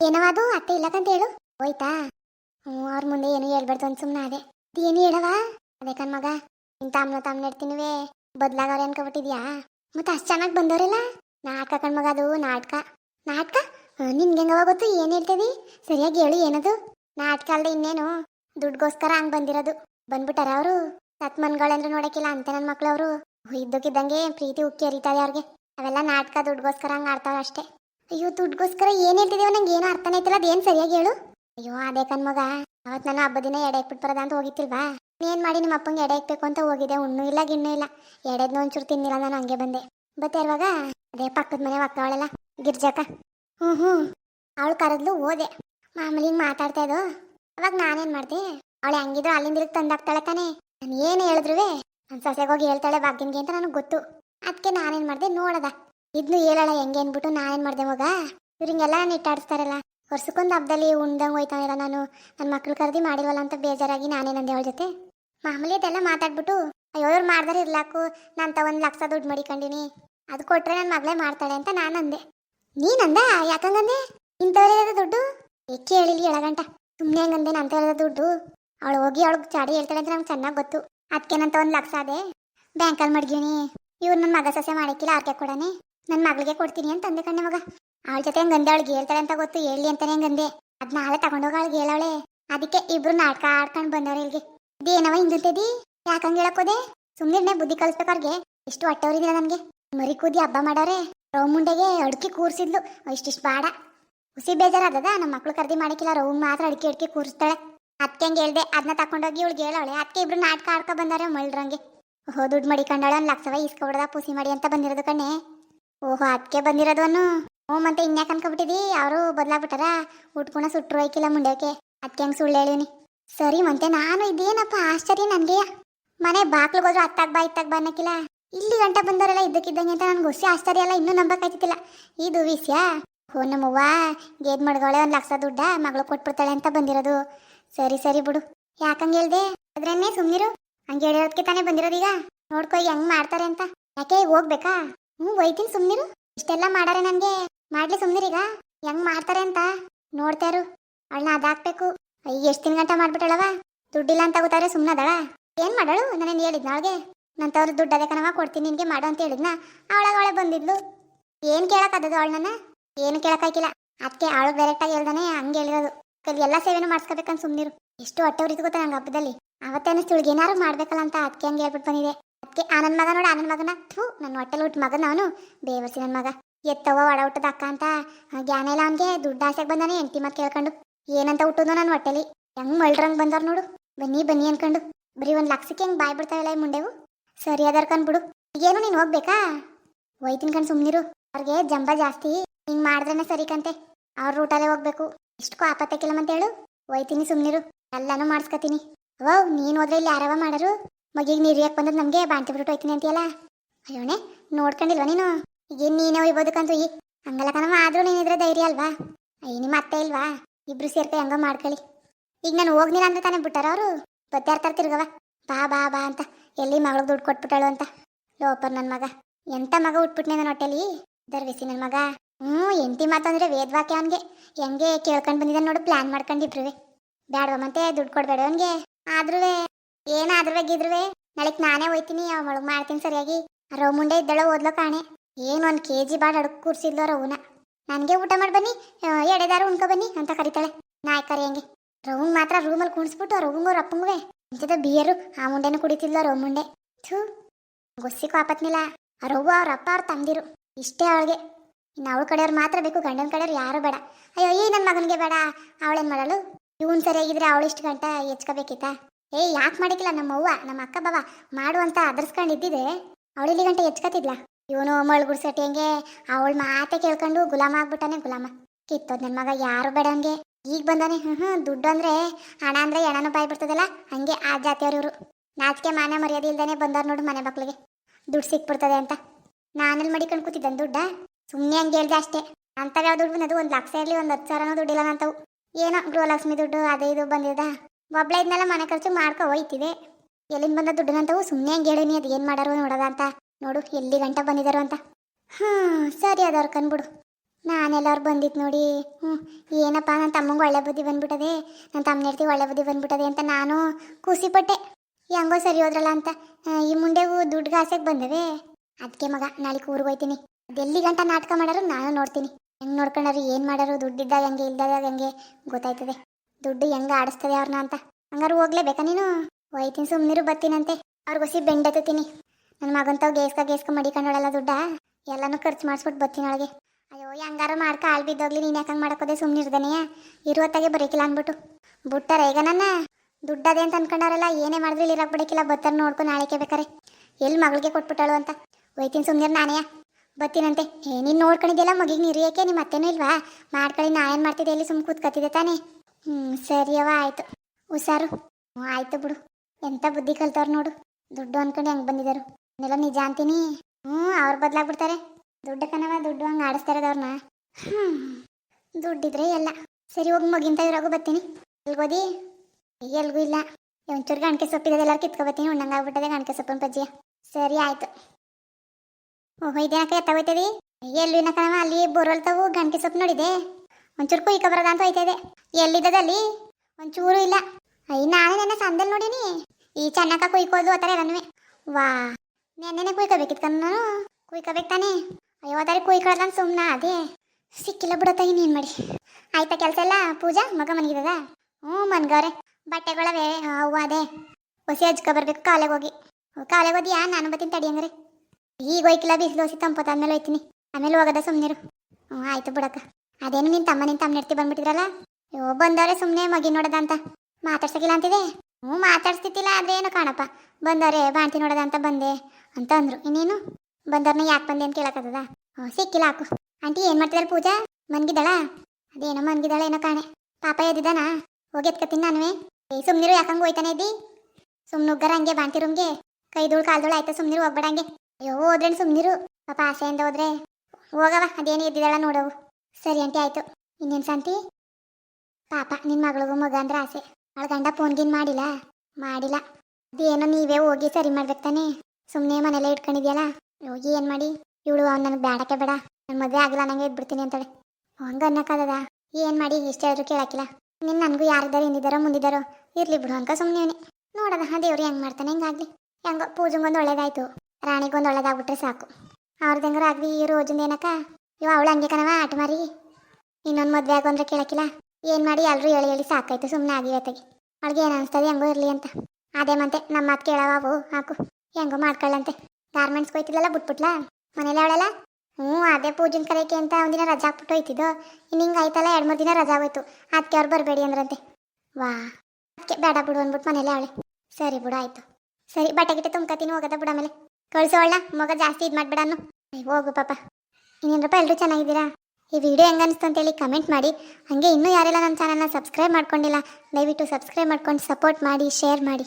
ಏನವ ಅದು ಅತ್ತೆ ಇಲ್ಲಕಂತ ಹೇಳು. ಹೋಯ್ತಾ? ಹ್ಞೂ ಅವ್ರ ಮುಂದೆ ಏನು ಹೇಳ್ಬಾರ್ದು ಅಂತ ಸುಮ್ಮನೆ ಅದೇ ಏನು ಹೇಳವ? ಅದೇ ಕಣ್ ಮಗ. ನಿನ್ ತಾಮ್ನ ತಾಮ್ನ ಇಡ್ತೀನಿವೆ. ಬದ್ಲಾಗವ್ರೆ ಅನ್ಕೊಬಿಟ್ಟಿದ್ಯಾ ಮತ್ತೆ ಅಷ್ಟು ಚೆನ್ನಾಗಿ ಬಂದವರಿಲ್ಲ? ನಾಟಕ ಕಣ್ ಮಗ ಅದು, ನಾಟಕ. ನಾಟಕ? ನಿನ್ಗೆ ಹೆಂಗವ ಗೊತ್ತು? ಏನು ಹೇಳ್ತೀವಿ ಸರಿಯಾಗಿ ಹೇಳು ಏನದು? ನಾಟಕ ಅಲ್ಲದೆ ಇನ್ನೇನು? ದುಡ್ಗೋಸ್ಕರ ಹಂಗೆ ಬಂದಿರೋದು. ಬಂದ್ಬಿಟ್ಟಾರ ಅವರು? ಸತ್ ಮನ್ಗಳಂದ್ರೆ ನೋಡಕಿಲ್ಲ ಅಂತ ನನ್ನ ಮಕ್ಳು ಅವರು ಇದ್ದಕ್ಕಿದ್ದಂಗೆ ಪ್ರೀತಿ ಉಕ್ಕಿ ಹರಿತಾರೆ ಅವ್ರಿಗೆ. ಅವೆಲ್ಲ ನಾಟಕ, ದುಡ್ಗೋಸ್ಕರ ಹಂಗೆ ಆಡ್ತಾವೆ ಅಷ್ಟೇ. ಅಯ್ಯೋ, ದುಡ್ಗೋಸ್ಕರ ಏನ್ ಹೇಳ್ತಿದೀವ ನಂಗೆ ಏನು ಅರ್ಥನೇ ಆಯ್ತಿಲ್ಲ, ಅದೇನ್ ಸರಿಯಾಗಿ ಹೇಳು. ಅಯ್ಯೋ, ಅದೇ ಕಣ್ ಮಗ. ಅವತ್ ನಾನು ಹಬ್ಬ ದಿನ ಎಡೆ ಇಟ್ಬಿಟ್ಟು ಬರೋದ ಅಂತ ಹೋಗಿತ್ತಿಲ್ವಾ? ಏನ್ ಮಾಡಿ ನಿಮ್ಮ ಅಪ್ಪಂಗೆ ಎಡೆ ಇಕ್ಬೇಕು ಅಂತ ಹೋಗಿದ್ದೆ ಉಣ್ಣು ಇಲ್ಲ, ಗಿಣ್ಣು ಇಲ್ಲ. ಎಡೆದ್ನ ಒಂಚೂರು ತಿನ್ನಿಲ್ಲ, ನಾನು ಹಂಗೆ ಬಂದೆ. ಬತ್ತೆ ಇರುವಾಗ ಅದೇ ಪಕ್ಕದ ಮನೆ ಅಕ್ಕವಳೆಲ್ಲ ಗಿರ್ಜಕ್ಕ. ಹ್ಞೂ ಹ್ಞೂ ಅವಳು ಕರೆದ್ಲು ಓದೆ ಮಾಮೂಲಿ ಮಾತಾಡ್ತಾ ಇದ್ದು. ಅವಾಗ ನಾನೇನ್ ಮಾಡ್ದೆ? ಅವಳು ಹೆಂಗಿದ್ರು ಅಲ್ಲಿಂದ ಇಲ್ಲಿ ತಂದಾಗ್ತಾಳೆ ತಾನೆ. ನಾನು ಏನು ಹೇಳಿದ್ರು ನನ್ನ ಸೊಸೆಗೆ ಹೋಗಿ ಹೇಳ್ತಾಳೆ ಭಾಗ್ಯನ್ಗೆ ಅಂತ ನನಗೆ ಗೊತ್ತು. ಅದಕ್ಕೆ ನಾನೇನು ಮಾಡ್ದೆ? ನೋಡದ. ಇದ್ನು ಹೇಳಲ್ಲ, ಹೆಂಗೆ ಅನ್ಬಿಟ್ಟು ನಾನೇನ್ ಮಾಡ್ದೆ ಮಗ? ಇವ್ರಿಂಗೆಲ್ಲ ನಿಟ್ಟಾಡಿಸ್ತಾರಲ್ಲ, ವರ್ಷಕ್ಕೊಂದು ಹಬ್ಬದಲ್ಲಿ ಉಣ್ದಂಗೆ ಹೋಯ್ತಾನಿಲ್ಲ ನಾನು. ನನ್ನ ಮಕ್ಳು ಕರೆದಿ ಮಾಡಿಲ್ವಲ್ಲ ಅಂತ ಬೇಜಾರಾಗಿ ನಾನೇ ನಾನೇನಂದೆ ಅವಳ ಜೊತೆ. ಮಾಮೂಲಿ ಅದೆಲ್ಲ ಮಾತಾಡ್ಬಿಟ್ಟು, ಅಯ್ಯೋ ಇವ್ರು ಮಾಡ್ದಾರೆ ಇರ್ಲಾಕು, ನಾನು ತ ಒಂದು ಲಕ್ಷ ದುಡ್ಡು ಮಡಿಕೊಂಡಿನಿ. ಅದು ಕೊಟ್ಟರೆ ನನ್ನ ಮಗಳೇ ಮಾಡ್ತಾಳೆ ಅಂತ ನಾನು ಅಂದೆ ನೀನಂದ ಯಾಕಂಗಂದೆ ಇಂಥವ್ರಿರದ ದುಡ್ಡು? ಏಕೆ ಹೇಳಿಲಿ ಎಳಗಂಟ? ಸುಮ್ಮನೆ ಹಂಗಂದೆ ನಂತ ದುಡ್ಡು? ಅವಳು ಹೋಗಿ ಅವಳಿಗೆ ಚಾಡಿ ಹೇಳ್ತಾಳೆ ಅಂತ ನಂಗೆ ಚೆನ್ನಾಗಿ ಗೊತ್ತು. ಅದಕ್ಕೇನಂತ ಒಂದು ಲಕ್ಷ ಅದೇ. ಬ್ಯಾಂಕಲ್ಲಿ ಮಡ್ಗೀನಿ ಇವ್ರು ನನ್ನ ಮಗ ಸಸ್ಯ ಮಾಡಕ್ಕಿಲ್ಲ ಆರ್ಕೆ ಕೊಡನೆ. ನನ್ನ ಮಗಳಿಗೆ ಕೊಡ್ತೀನಿ ಅಂತ ಅಂದೆ ಕಣ್ಣೆ ಮಗ. ಅವಳ ಜೊತೆ ಗಂದೆ ಅವಳಿಗೆ ಹೇಳ್ತಾಳೆ ಅಂತ ಗೊತ್ತು ಹೇಳಿ ಅಂತಾನೆ ಅಂದೆ ಅದ್ ನಾಳೆ ತಗೊಂಡೋಗ ಅವಳಿಗೆ ಹೇಳವಳೆ. ಅದಕ್ಕೆ ಇಬ್ರು ನಾಟಕ ಆಡ್ಕೊಂಡು ಬಂದವ್ರೆ ಇಲ್ಲಿಗೆ ಇದೇನವ ಹಿಂಗಂತದಿ ಯಾಕಂಗ್ ಹೇಳಕ್ಕೋದೆ ಸುಮ್ಮನೆ ಬುದ್ಧಿ ಕಲಿಸ್ಬೇಕವ್ರಿಗೆ ಎಷ್ಟು ಹೊಟ್ಟೆವ್ರಿದಿಲ್ಲ ನನಗೆ. ಮರಿ ಕೂದಿ ಹಬ್ಬ ಮಾಡವ್ರೆ. ರವ್ ಮುಂಡೆಗೆ ಅಡ್ಕಿ ಕೂರ್ಸಿದ್ಲು. ಇಷ್ಟಿಷ್ಟು ಬಾಡ. ಹುಸಿ ಬೇಜಾರಾದದ? ನಮ್ಮ ಮಕ್ಳು ಖರೀದಿ ಮಾಡಕ್ಕಿಲ್ಲ. ರವ್ ಮಾತ್ರ ಅಡಿಕೆ ಅಡಿಕೆ ಕೂರಿಸ್ತಾಳೆ. ಅದಕ್ಕೆ ಹಂಗೆ ಹೇಳ್ದೆ. ಅದನ್ನ ತಕೊಂಡೋಗಿ ಇವಳಿಗೆ ಹೇಳವಳೆ. ಅದಕ್ಕೆ ಇಬ್ರು ನಾಟಕ ಆಡ್ಕೊ ಬಂದಾರೆ ಮಳ್ರಂಗೆ ಓಹೋ, ದುಡ್ಡು ಮಡಿಕೊಂಡವಳೆ ಒಂದು ಲಕ್ಷವ ಇಸ್ಕೊಬಿಡ್ದ ಪುಸಿ ಮಾಡಿ ಅಂತ ಬಂದಿರೋದು ಕಣ್ಣೆ. ಓಹೋ ಅದಕ್ಕೆ ಬಂದಿರೋದು ಅನ್ನು? ಹ್ಞೂ ಮತ್ತೆ ಇನ್ಯಾಕೆ ಅನ್ಕೊಬಿಟ್ಟಿದಿ? ಅವರು ಬದಲಾಗ್ಬಿಟ್ಟಾರ? ಉಟ್ಕುಣ ಸುಟ್ಟರು ಹೋಯ್ಕಿಲ್ಲ ಮುಂಡ್ಯಕ್ಕೆ ಅದಕ್ಕೆ ಹಂಗೆ ಸುಳ್ಳು ಹೇಳಿನಿ ಸರಿ ಮತ್ತೆ ನಾನು ಇದೇನಪ್ಪ ಆಶ್ಚರ್ಯ ನನಗೆ. ಮನೆ ಬಾಕ್ಲಿಗೆ ಹೋದ್ರು ಅತ್ತಾಗ ಬಾ, ಇತ್ತಾಗ ಬಾ ಅನ್ನಕ್ಕಿಲ್ಲ ಇಲ್ಲಿ ಗಂಟ ಬಂದವರೆಲ್ಲ ಇದ್ದಕ್ಕಿದ್ದಂಗೆ ಅಂತ ನನ್ಗೆ ಹುಸಿ ಆಶ್ಚರ್ಯ ಎಲ್ಲ ಇನ್ನೂ ನಂಬಕ್ಕಾಯ್ತಿಲ್ಲ ಇದು ವಿಷಯ? ಹೋ ನಮ್ಮವ್ವ, ಗೇದ್ ಮಡ್ಗವಳೆ ಒಂದು ಲಕ್ಷ ದುಡ್ಡ ಮಗಳು ಕೊಟ್ಬಿಡ್ತಾಳೆ ಅಂತ ಬಂದಿರೋದು. ಸರಿ ಸರಿ ಬಿಡು. ಯಾಕಂಗೆ ಹೇಳ್ದೆ? ಅದ್ರನ್ನೇ ಸುಮ್ಮನಿರು ಹಂಗೆ ಹೇಳಿರೋದಕ್ಕೆ ತಾನೇ ಬಂದಿರೋದೀಗ? ನೋಡ್ಕೊ, ಹೆಂಗೆ ಮಾಡ್ತಾರೆ ಅಂತ. ಯಾಕೆ, ಈಗ ಹೋಗ್ಬೇಕಾ? ಹ್ಞೂ ಒಯ್ತೀನಿ ಸುಮ್ನಿರು. ಇಷ್ಟೆಲ್ಲ ಮಾಡಾರೆ ನನಗೆ. ಮಾಡ್ಲಿ ಸುಮ್ನಿರೀಗ ಹೆಂಗ್ ಮಾಡ್ತಾರೆ ಅಂತ? ನೋಡ್ತಾರು ಅವಳನ್ನ ಅದಾಕ್ಬೇಕು. ಅಯ್ಯ, ಎಷ್ಟು ದಿನ ಗಂಟ ಮಾಡ್ಬಿಟ್ಟಳವ? ದುಡ್ಡಿಲ್ಲ ಅಂತ ಗೊತ್ತಾರೆ ಸುಮ್ಮನದಳ ಏನ್ ಮಾಡಳು? ನಾನೇನು ಹೇಳಿದ್ನ ಅವಳಿಗೆ? ನಂತವ್ರ ದುಡ್ಡು ಅದೇ ಕಣವ ಕೊಡ್ತೀನಿ ನಿನ್ಗೆ ಮಾಡು ಅಂತ ಹೇಳಿದ್ನ? ಅವಳಾಗ ಅವಳೆ ಬಂದಿದ್ಲು. ಏನ್ ಕೇಳಕ್ಕಾದದು ಅವಳು ನನ್ನ? ಏನು ಕೇಳಕ್ಕಾಗಿಲ್ಲ ಅದಕ್ಕೆ ಅವಳು ಡೈರೆಕ್ಟಾಗಿ ಹೇಳ್ದಾನೆ, ಹಂಗೆ ಹೇಳಿರೋದು. ಕಲ್ ಎಲ್ಲ ಸೇವೆನೂ ಮಾಡ್ಸ್ಕೋಬೇಕಂತ ಸುಮ್ಮನಿರು ಎಷ್ಟು ಹೊಟ್ಟೆ ಉರಿತು ಗೊತ್ತಾ ನಂಗೆ ಹಬ್ಬದಲ್ಲಿ. ಅವತ್ತೇ ಅನಿಸ್ತು ಇವಳಿಗೆ ಏನಾರು ಮಾಡ್ಬೇಕಲ್ಲ ಅಂತ ಅದಕ್ಕೆ ಹಂಗೆ ಹೇಳ್ಬಿಟ್ಟು ಬಂದಿದೆ. ಅದಕ್ಕೆ ಆ ಮಗ ನೋಡಿ ಆ ನನ್ನ ಮಗನ. ಥೂ, ನನ್ನ ಹೊಟ್ಟೆಲಿ ಹುಟ್ಟು ಮಗನ ಅವನು. ಬೇವರ್ಸಿ ನನ್ನ ಮಗ. ಎತ್ತವ ಒಡ ಹುಟ್ಟದ ಅಕ್ಕ ಅಂತ. ಜ್ಞಾನ ಇಲ್ಲ ಅವನಿಗೆ. ದುಡ್ಡು ಆಸೆಗೆ ಬಂದಾನೆ, ಹೆಂಡತಿ ಮತ್ತೆ ಕೇಳ್ಕೊಂಡು. ಏನಂತ ಹುಟ್ಟುದು ನನ್ನ ಹೊಟ್ಟೆಲಿ. ಹೆಂಗ್ ಮಳ್ರಂಗ್ ಬಂದವ್ರು ನೋಡು. ಬನ್ನಿ ಬನ್ನಿ ಅನ್ಕೊಂಡು. ಬರೀ ಒಂದು ಲಕ್ಷಕ್ಕೆ ಹೆಂಗ್ ಬಾಯ್ ಬಿಡ್ತಾವಲ್ಲ ಈ ಮುಂಡೆವು? ಸರಿ ಅದರ್ ಬಿಡು. ಈಗೇನು ನೀನು ಹೋಗ್ಬೇಕಾ? ಒಯ್ತೀನಿ ಕಣ್ ಸುಮ್ನಿರು. ಅವ್ರಿಗೆ ಜಂಬ ಜಾಸ್ತಿ. ಹಿಂಗ್ ಮಾಡಿದ್ರೇನೆ ಸರಿ ಕಂತೆ. ಅವ್ರ ರೂಟಲ್ಲೇ ಹೋಗ್ಬೇಕು. ಇಷ್ಟಕ್ಕೂ ಆಪತ್ತಕ್ಕಿಲ್ಲ ಅಂತ ಹೇಳು. ಒಯ್ತೀನಿ ಸುಮ್ನಿರು. ಎಲ್ಲಾನು ಮಾಡಿಸ್ಕೊತೀನಿ. ಓ ನೀನು ಹೋದ್ರೆ ಇಲ್ಲಿ ಯಾರವ ಮಾಡರು? ಮಗಿಗೆ ನೀರು ಯಾಕೆ ಬಂದದ್ದು ನಮಗೆ ಬಾಂತಿ ಬಿಟ್ಟು ಹೋಯ್ತೀನಿ ಅಂತೀಯಲ್ಲ? ಅಯ್ಯೋಣೆ ನೋಡ್ಕೊಂಡಿಲ್ವಾ ನೀನು? ಈಗೇನು ನೀನೇ ಒಯ್ಬೋದಕ್ಕಂತೂ ಈ ಹಂಗಲ್ಲ ಕಣಮ್ಮ ಆದ್ರೂ ನೀನಿದ್ರೆ ಧೈರ್ಯ ಅಲ್ವಾ? ಅಯ್ಯ ನಿಮ್ಮ ಅತ್ತೆ ಇಲ್ವಾ? ಇಬ್ರು ಸೇರ್ಕೊ ಹೆಂಗೋ ಮಾಡ್ಕೊಳ್ಳಿ. ಈಗ ನಾನು ಹೋಗ್ನಿಲ್ಲ ಅಂತ ತಾನೇ ಬಿಟ್ಟಾರ ಅವರು? ಬತ್ತೆ ಇರ್ತಾರೆ ತಿರ್ಗವ ಬಾ ಬಾ ಬಾ ಅಂತ. ಎಲ್ಲಿ ಮಗಳಿಗೆ ದುಡ್ಡು ಕೊಟ್ಬಿಟ್ಟಾಳು ಅಂತ. ಲೋಪರ್ ನನ್ನ ಮಗ. ಎಂತ ಮಗ ಉಟ್ಬಿಟ್ನೆ ನನ್ನ ಹೊಟ್ಟೆಲಿ? ದರ್ವಿಸಿ ನನ್ನ ಮಗ. ಹ್ಞೂ ಎಂತಿ ಮಾತಂದ್ರೆ ವೇದ್ವಾಕ್ಯ ಅವನಿಗೆ. ಹೆಂಗೆ ಕೇಳ್ಕೊಂಡು ಬಂದಿದ್ದಾನೆ ನೋಡು, ಪ್ಲಾನ್ ಮಾಡ್ಕೊಂಡಿಬ್ರುವೆ ಬೇಡವ ಮತ್ತೆ ದುಡ್ಡು ಕೊಡ್ಬೇಡ ಅವನಿಗೆ. ಆದ್ರೂ ಏನಾದ್ರೂ ಇದ್ರುವೆ ನಾಳೆಗೆ ನಾನೇ ಹೋಯ್ತೀನಿ ಅವಳಿಗೆ ಮಾಡ್ತೀನಿ ಸರಿಯಾಗಿ. ರವ್ ಮುಂಡೆ ಇದ್ದಳ ಓದ್ಲೋ ಕಾಣೆ. ಏನು ಒಂದು ಕೆ ಜಿ ಬಾಡ್ ಅಡಕ್ ಕೂರ್ಸಿದ್ಲು ರವ್ನ. ನನಗೆ ಊಟ ಮಾಡಿ ಬನ್ನಿ ಎಡೆದಾರ ಉಣ್ಕೊ ಬನ್ನಿ ಅಂತ ಕರಿತಾಳೆ. ನಾಯ್ ಹೆಂಗೆ. ರವಂಗ್ ಮಾತ್ರ ರೂಮಲ್ಲಿ ಕುಣಿಸ್ಬಿಟ್ಟು ರವಂಗು ರಪ್ಪಂಗುವೆ. ಇಂಥದ ಬಿಯರು, ಆ ಮುಂಡೆನೂ ಕುಡಿತಿದ್ಲ ರವ್ ಮುಂಡೆ. ಥೂ, ಗೊಸ್ಸಿ ಕಾಪತ್ನಿಲ್ಲ ಆ ರವ್ವ ಅವ್ರ ಅಪ್ಪ ಅವ್ರು ತಂದಿರು. ಇಷ್ಟೇ ಅವಳಿಗೆ. ಇನ್ನು ಅವಳ ಕಡೆಯವ್ರು ಮಾತ್ರ ಬೇಕು, ಗಂಡನ ಕಡೆಯವ್ರು ಯಾರು ಬೇಡ. ಅಯ್ಯೋ ಈ ನನ್ನ ಮಗನಿಗೆ ಬೇಡ. ಅವಳೇನು ಮಾಡಲು? ಇವನ್ ಸರಿಯಾಗಿದ್ರೆ ಅವಳಿಷ್ಟು ಗಂಟ ಹೆಚ್ಕೋಬೇಕಿತ್ತ? ಏಯ್, ಯಾಕೆ ಮಾಡಿಕ್ಕಿಲ್ಲ ನಮ್ಮ ಅವ್ವ? ನಮ್ಮ ಅಕ್ಕ ಬಾವ ಮಾಡು ಅಂತ ಅದರ್ಸ್ಕೊಂಡು ಇದ್ದಿದ್ರೆ ಅವಳಿಲ್ಲಿ ಗಂಟೆ ಹೆಚ್ಕತ್ತಿದ್ಲ ಇವನು ಮಳ್ಗುಡ್ಸಟ್ಟಿ ಹಂಗೆ? ಅವಳ ಮಾತೆ ಕೇಳ್ಕೊಂಡು ಗುಲಾಮ ಆಗ್ಬಿಟ್ಟಾನೆ ಗುಲಾಮ. ಕಿತ್ತೋದ್ ನನ್ನ ಮಗ ಯಾರು ಬೇಡ ಹಂಗೆ. ಈಗ ಬಂದಾನೆ ಹ್ಞೂ ಹ್ಞೂ ದುಡ್ಡು ಅಂದರೆ ಹಣ ಅಂದರೆ ಎಣನು ಬಾಯ್ಬಿಡ್ತದಲ್ಲ ಹಂಗೆ ಆ ಜಾತಿಯವ್ರು ಇವರು. ನಾಚಿಕೆ ಮಾನ ಮರ್ಯಾದೆ ಇಲ್ದೇ ಬಂದಾರ ನೋಡು ಮನೆ ಮಕ್ಳಿಗೆ. ದುಡ್ಡು ಸಿಕ್ಬಿಡ್ತದೆ ಅಂತ. ನಾನಲ್ಲಿ ಮಡಿಕೊಂಡು ಕೂತಿದ್ದಾನೆ ದುಡ್ಡ? ಸುಮ್ಮನೆ ಹಂಗೆ ಹೇಳ್ದೆ ಅಷ್ಟೇ. ಅಂಥವು ಯಾವ ದುಡ್ಡು ಬಂದದು ಒಂದು ಲಕ್ಷ ಇರಲಿ, ಒಂದು ಹತ್ತು ಸಾವಿರನೂ ದುಡ್ಡಿಲ್ಲ ಅಂತವು ಏನೋ ಗೃಹಲಕ್ಷ್ಮಿ ದುಡ್ಡು, ಅದೇ ಇದು ಬಂದಿದ ಒಬ್ಳೆ ಇದನ್ನೆಲ್ಲ ಮನೆ ಖರ್ಚು ಮಾಡ್ಕೊ ಹೋಯ್ತಿದೆ. ಎಲ್ಲಿಂದ ಬಂದ ದುಡ್ಡು ನಂತವು ಸುಮ್ಮನೆ ಹಂಗೆ ಹೇಳಿನಿ ಅದು ಏನು ಮಾಡಾರೋ ನೋಡೋದ ಅಂತ. ನೋಡು, ಎಲ್ಲಿ ಗಂಟ ಬಂದಿದ್ದಾರೋ ಅಂತ. ಹಾಂ, ಸರಿ ಅದವ್ರು ಕನ್ಬಿಡು ನಾನೆಲ್ಲವ್ರು ಬಂದಿತ್ತು ನೋಡಿ ಹ್ಞೂ ಏನಪ್ಪ ನನ್ನ ತಮ್ಮಂಗೆ ಒಳ್ಳೆ ಬುದ್ಧಿ ಬಂದ್ಬಿಟ್ಟದೆ ನನ್ನ ತಮ್ಮನೆರ್ತಿ ಒಳ್ಳೆ ಬುದ್ಧಿ ಬಂದ್ಬಿಟ್ಟದೆ ಅಂತ ನಾನು ಖುಷಿಪಟ್ಟೆ ಹೆಂಗೋ ಸರಿ ಹೋದ್ರಲ್ಲ ಅಂತ. ಈ ಮುಂಡೆಗೂ ದುಡ್ಡು ಆಸೆಗೆ ಬಂದವೆ. ಅದಕ್ಕೆ ಮಗ ನಾಳೆ ಊರಿಗೆ ಹೋಯ್ತೀನಿ. ಅದೆಲ್ಲಿ ಗಂಟ ನಾಟಕ ಮಾಡಾರು ನಾನು ನೋಡ್ತೀನಿ. ಹೆಂಗೆ ನೋಡ್ಕೊಂಡಾರು, ಏನು ಮಾಡಾರು ದುಡ್ಡಿದ್ದಾಗ ಹೆಂಗೆ, ಇಲ್ದಾಗ ಹೆಂಗೆ ಗೊತ್ತಾಯ್ತದೆ. ದುಡ್ಡು ಹೆಂಗ ಆಡಿಸ್ತದೆ ಅವ್ರನ್ನ ಅಂತ. ಹಂಗಾರು ಹೋಗ್ಲೇಬೇಕಾ ನೀನು? ಹೋಯ್ತೀನಿ ಸುಮ್ಮನಿರು ಬತ್ತೀನಂತೆ ಅವ್ರಿಗೊಸಿ ಬೆಂಡೆತ್ತೀನಿ ನನ್ನ ಮಗಂತವ್ ಗೇಸ್ಕ ಗೇಸ್ಕ ಮಡಿಕೊಂಡೋಳಲ್ಲ ದುಡ್ಡ. ಎಲ್ಲನೂ ಖರ್ಚು ಮಾಡಿಸ್ಬಿಟ್ಟು ಬತ್ತೀನಿ ಒಳಗೆ ಅಯ್ಯೋ ಹೆಂಗಾರ ಮಾಡ್ಕ ಆಳ್ ಬಿದ್ದೋಗ್ಲಿ, ನೀನು ಯಾಕಂಗೆ ಮಾಡಕ್ಕೋದೆ ಸುಮ್ಮನಿರ್ದನೆಯ ಇರುವತ್ತಾಗೆ ಬರೀಕಿಲ್ಲ ಅಂದ್ಬಿಟ್ಟು. ಬಿಟ್ಟಾರ ಈಗ ನನ್ನ? ದುಡ್ಡದೆ ಅಂತ ಅನ್ಕೊಂಡವ್ರಲ್ಲ, ಏನೇ ಮಾಡಿದ್ರು ಇಲ್ಲಿ ಇರಕ್ಕೆ ಬಿಡಕ್ಕಿಲ್ಲ ಬರ್ತಾರೆ ನೋಡ್ಕೊಂಡು ನಾಳೆಗೆ ಬೇಕಾರೆ. ಎಲ್ಲಿ ಮಗಳಿಗೆ ಕೊಟ್ಬಿಟ್ಟಾಳು ಅಂತ. ಹೋಯ್ತೀನಿ ಸುಮ್ಮನೆ ನಾನೇ ಬತ್ತೀನಂತೆ ಏ, ನೀನು ನೋಡ್ಕೊಂಡಿದ್ದೆಲ್ಲ ಮಗಿಗೆ, ನೀರು ಏಕೆ ನಿಮ್ಮ ಇಲ್ವಾ? ಮಾಡ್ಕೊಳ್ಳಿ ನಾ ಏನು ಮಾಡ್ತಿದ್ದೆ ಇಲ್ಲಿ ಸುಮ್ಮನೆ ಕೂತ್ಕತ್ತಿದೆ ತಾನೇ? ಹ್ಞೂ ಸರಿಯವ ಆಯಿತು. ಹುಷಾರು. ಹ್ಞೂ ಆಯಿತು ಬಿಡು. ಎಂಥ ಬುದ್ಧಿ ಕಲ್ತವ್ರು ನೋಡು. ದುಡ್ಡು ಅನ್ಕೊಂಡು ಹೆಂಗೆ ಬಂದಿದ್ದಾರು ಇದನ್ನೆಲ್ಲ ನಿಜ ಅಂತೀನಿ. ಹ್ಞೂ ಅವ್ರು ಬದಲಾಗ್ಬಿಡ್ತಾರೆ. ದುಡ್ಡು ಕಣವ ದುಡ್ಡು ಹಂಗೆ ಆಡಿಸ್ತಾರೆ ಅವ್ರನ್ನ ಹ್ಞೂ ದುಡ್ಡಿದ್ರೆ ಎಲ್ಲ. ಸರಿ, ಹೋಗಿ ಮಗಿಂತ ಇರೋಗು ಬರ್ತೀನಿ. ಎಲ್ಗೋದಿ? ಎಲ್ಗೂ ಇಲ್ಲ. ಒಂಚೂರು ಗಣಕೆ ಸೊಪ್ಪಿದೆ ಎಲ್ಲರೂ ಕಿತ್ಕೊಬತ್ತೀನಿ ಉಣ್ಣಂಗೆ ಆಗ್ಬಿಟ್ಟದೆ ಗಣಕೆ ಸೊಪ್ಪಿನ ಬಜ್ಜಿಯ ಸರಿ, ಆಯಿತು. ಓಹೋ, ಇದೇನಕ್ಕ ಎತ್ತ ಹೋಯ್ತದಿ? ಎಲ್ಲೂ ಕಣವ ಅಲ್ಲಿ ಬೋರ್ವಲ್ತವು ಗಣಕೆ ಸೊಪ್ಪು ನೋಡಿದೆ? ಒಂಚೂರು ಕುಯ್ಕ ಬರೋದ ಅಂತ ಹೋಯ್ತದೆ. ಎಲ್ಲಿದ್ದದಲ್ಲಿ? ಒಂಚೂರು ಇಲ್ಲ. ಅಯ್ಯ, ನಾನು ನೆನ್ನೆ ಸಂದಲ್ಲಿ ನೋಡೀನಿ. ಈ ಚೆನ್ನಕ್ಕ ಕುಯ್ಕೋದು ಆ ಥರ ವಾ, ನೆನ್ನೆನೆ ಕುಯ್ಕೋಬೇಕಿತ್ತು ಕಣ್ ನಾನು ಕುಯ್ಕೋಬೇಕು ತಾನೇ. ಅಯ್ಯೋ, ಅದಾರೆ ಕುಯ್ಕೊಳ್ಳೋದಂತ ಸುಮ್ಮನೆ ಅದೇ ಸಿಕ್ಕಿಲ್ಲ ಬಿಡತ್ತ ಇನ್ನೇನು ಮಾಡಿ. ಆಯ್ತಾ ಕೆಲಸ ಎಲ್ಲ? ಪೂಜಾ, ಮಗ ಮನಗಿದದ? ಹ್ಞೂ ಮನ್ಗವ್ರೆ, ಬಟ್ಟೆಗಳವೇ ಅವು ಅದೇ. ಹೊಸಿ ಅಜ್ಕ ಬರ್ಬೇಕು ಕಾಲೆಗೆ ಹೋಗಿ. ಕಾಲೇಗೆ ಹೋದಿಯಾ? ನಾನು ಬರ್ತೀನಿ ತಡಿ ಅಂದ್ರೆ ಈಗ ಹೋಯ್ಕಿಲ್ಲ, ಬಿಸಿಲು ಹೊಸಿ ಆಮೇಲೆ ಹೋಯ್ತೀನಿ. ಆಮೇಲೆ ಹೋಗದ ಸುಮ್ಮನಿರು ಹ್ಞೂ, ಆಯ್ತು ಬಿಡಕ್ಕ. ಅದೇನು ನಿನ್ನ ತಮ್ಮ ನಿನ್ನ ತಮ್ಮ ನೆಡ್ತಿ ಬಂದ್ಬಿಟ್ಟಿದ್ರಲ್ಲ? ಅಯ್ಯೋ ಬಂದವ್ರೆ ಸುಮ್ಮನೆ ಮಗಿ ನೋಡದ ಅಂತ ಅಂತಿದೆ ಹ್ಞೂ ಮಾತಾಡ್ಸ್ತಿತ್ತಿಲ್ಲ ಏನು ಕಾಣಪ್ಪ. ಬಂದವ್ರೆ ಬಾಣ್ತಿ ನೋಡದ ಅಂತ ಬಂದೆ ಅಂತ ಅಂದ್ರು. ಇನ್ನೇನು? ಬಂದವ್ರನ್ನ ಯಾಕೆ ಬಂದೆ ಅಂತ ಕೇಳಕ್ಕದ ಹ್ಞೂ, ಸಿಕ್ಕಿಲ್ಲ, ಹಾಕು. ಆಂಟಿ, ಏನು ಮಾಡ್ತಿದ್ದಾಳೆ ಪೂಜಾ? ಮನ್ಗಿದ್ದಾಳ? ಅದೇನೋ ಮನ್ಗಿದ್ದಾಳ ಏನೋ ಕಾಣೆ. ಪಾಪ ಎದ್ದಿದ್ದಾನ? ಹೋಗಿ ಎತ್ಕತ್ತೀನಿ ನಾನುವೆ. ಏ, ಸುಮ್ನಿರು ಯಾಕಂಗೆ ಹೋಯ್ತಾನೆ ಇದ್ದಿ? ಸುಮ್ನೆ ಉಗ್ಗರ ಹಂಗೆ ಬಾಣ್ತಿ ರೂಮ್ಗೆ. ಕೈ ಧೂಳು, ಕಾಲ್ ಧೂಳು ಆಯ್ತಾ, ಸುಮ್ನಿರು, ಹೋಗ್ಬೇಡ ಹಂಗೆ. ಅಯ್ಯೋ ಹೋದ್ರೆ ಸುಮ್ನಿರು? ಪಾಪ ಆಸೆಯಿಂದ ಹೋದ್ರೆ. ಹೋಗವ ಅದೇನು ಎದ್ದಿದ್ದಾಳ ನೋಡವು. ಸರಿ ಅಂತ ಆಯ್ತು. ಇನ್ನೇನು ಸಂತಿ ಪಾಪ ನಿನ್ನ ಮಗಳಿಗೂ ಮಗ ಅಂದ್ರೆ ಆಸೆ. ಅವಳ ಗಂಡ ಫೋನ್ ಗಿನ್ ಮಾಡಿಲ್ಲ? ಮಾಡಿಲ್ಲ. ಅದೇನೋ ನೀವೇ ಹೋಗಿ ಸರಿ ಮಾಡ್ಬೇಕು ತಾನೇ? ಸುಮ್ಮನೆ ಮನೆಯಲ್ಲೇ ಇಟ್ಕೊಂಡಿದ್ಯಲ್ಲ? ಹೋಗಿ ಏನು ಮಾಡಿ? ಇವಳು ಅವ್ನು ನನಗೆ ಬೇಡಕ್ಕೆ ಬೇಡ. ನನ್ನ ಮದುವೆ ಆಗಿಲ್ಲ ನಂಗೆ ಇದ್ಬಿಡ್ತೀನಿ ಅಂತಾಳೆ. ಹಂಗೆ ಅನ್ನಕ್ಕಾಗದ? ಏನು ಮಾಡಿ? ಇಷ್ಟ ಹೇಳಿದ್ರು ಕೇಳಕ್ಕಿಲ್ಲ. ನಿನ್ನ ನನಗೂ ಯಾರಿದ್ದಾರೋ ಹಿಂದಿದ್ದಾರೋ ಮುಂದಿದ್ದಾರೋ ಇರ್ಲಿ ಬಿಡು ಅಂಕ ಸುಮ್ಮನೆ ನೋಡದ ದೇವ್ರು ಹೆಂಗೆ ಮಾಡ್ತಾನೆ, ಹೆಂಗಾಗ್ಲಿ. ಹೆಂಗೋ ಪೂಜೆಗೊಂದು ಒಳ್ಳೇದಾಯ್ತು. ರಾಣಿಗೊಂದು ಒಳ್ಳೇದಾಗ್ಬಿಟ್ರೆ ಸಾಕು. ಅವ್ರದ್ದು ಹೆಂಗಾರ ಆಗ್ಲಿ ಈ ರೋಜಿಂದ ಏನಕ್ಕ? ಇವ ಅವಳು ಹಂಗೆ ಕಣವ ಆಟ ಮಾರಿ. ಇನ್ನೊಂದು ಮದ್ವೆ ಆಗೋ ಅಂದ್ರೆ ಕೇಳಕ್ಕಿಲ್ಲ. ಏನು ಮಾಡಿ ಎಲ್ಲರೂ ಹೇಳಿ ಹೇಳಿ ಸಾಕಾಯ್ತು ಸುಮ್ಮನೆ ಆಗಿವತ್ತಾಗಿ ಅವಳಿಗೆ ಏನು ಅನಿಸ್ತದೆ ಹೆಂಗೋ ಇರಲಿ ಅಂತ. ಅದೇ ಮತ್ತೆ ನಮ್ಮ ಮಾತು ಕೇಳವಾವು ಹಾಕು. ಹೆಂಗೋ ಮಾಡ್ಕೊಳ್ಳಂತೆ ಗಾರ್ಮೆಂಟ್ಸ್ ಹೋಯ್ತಿದ್ಲಲ್ಲ ಬಿಟ್ಬಿಟ್ಲಾ? ಮನೇಲಿ ಅವಳೆಲ್ಲ? ಹ್ಞೂ, ಅದೇ ಪೂಜನ್ ಕರೆಯಕ್ಕೆ ಅಂತ ಒಂದಿನ ರಜಾ ಹಾಕ್ಬಿಟ್ಟು ಹೋಯ್ತಿದ್ದು? ಇನ್ನು ಹಿಂಗೆ ಆಯ್ತಲ್ಲ, ಎರಡು ಮೂರು ದಿನ ರಜಾ ಹೋಯ್ತು. ಅದಕ್ಕೆ ಅವ್ರು ಬರಬೇಡಿ ಅಂದ್ರಂತೆ. ವಾ. ಅದಕ್ಕೆ ಬೇಡ ಬಿಡು ಅಂದ್ಬಿಟ್ಟು ಮನೇಲೆ ಅವಳೆ. ಸರಿ ಬಿಡು, ಆಯ್ತು. ಸರಿ, ಬಟ್ಟೆ ಗಿಟ್ಟೆ ತುಂಬ್ಕತೀನಿ ಹೋಗದ ಬಿಡ ಮೇಲೆ ಕಳ್ಸೋಳ ಮಗ ಜಾಸ್ತಿ ಇದು ಮಾಡ್ಬೇಡ ಅನ್ನು. ಹೋಗು ಪಾಪ. ಇನ್ನೇನಪ್ಪ ಎಲ್ಲರೂ ಚೆನ್ನಾಗಿದ್ದೀರಾ? ಈ ವಿಡಿಯೋ ಹೆಂಗೆ ಅನಿಸ್ತು ಅಂತೇಳಿ ಕಮೆಂಟ್ ಮಾಡಿ. ಹಾಗೆ ಇನ್ನೂ ಯಾರೆಲ್ಲ ನನ್ನ ಚಾನಲ್ನ ಸಬ್ಸ್ಕ್ರೈಬ್ ಮಾಡ್ಕೊಂಡಿಲ್ಲ, ದಯವಿಟ್ಟು ಸಬ್ಸ್ಕ್ರೈಬ್ ಮಾಡ್ಕೊಂಡು ಸಪೋರ್ಟ್ ಮಾಡಿ ಶೇರ್ ಮಾಡಿ.